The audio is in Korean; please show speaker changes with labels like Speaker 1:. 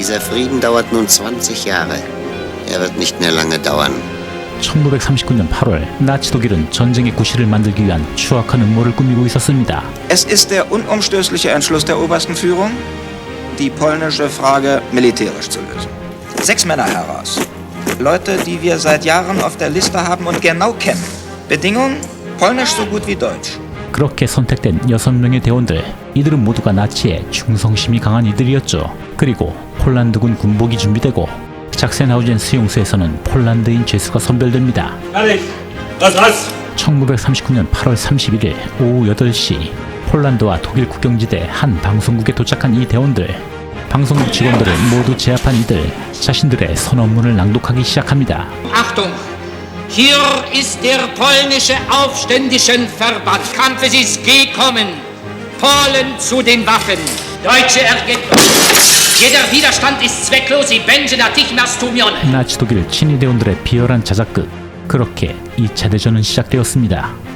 Speaker 1: Dieser Frieden dauert nun 20 Jahre. Er wird nicht mehr lange dauern.
Speaker 2: 1939년 8월 나치 독일은 전쟁의 구실을 만들기 위한 추악한 음모를 꾸미고 있었습니다.
Speaker 3: Es ist der unumstößliche Entschluss der obersten Führung, die polnische Frage militärisch zu lösen. Sechs Männer heraus. Leute, die wir seit Jahren auf der Liste haben und genau kennen. Bedingung: Polnisch so gut wie Deutsch.
Speaker 2: 그렇게 선택된 여섯 명의 대원들, 이들은 모두가 나치에 충성심이 강한 이들이었죠. 그리고 폴란드군 군복이 준비되고 작센하우젠 수용소에서는 폴란드인 죄수가 선별됩니다.
Speaker 4: Fertig! Das war's!
Speaker 2: 1939년 8월 31일 오후 8시 폴란드와 독일 국경지대 한 방송국에 도착한 이 대원들 방송국 직원들을 모두 제압한 이들 자신들의 선언문을 낭독하기 시작합니다.
Speaker 5: Achtung! Hier ist der polnische Aufständischen Verband. Kampfes ist gekommen. Polen zu den Waffen. Deutsche Ergebung. Jeder Widerstand ist zwecklos i będzie natychmiast tłumiony.
Speaker 2: 나치 독일 친위 대원들의 비열한 자작극 그렇게 2차 대전은 시작되었습니다.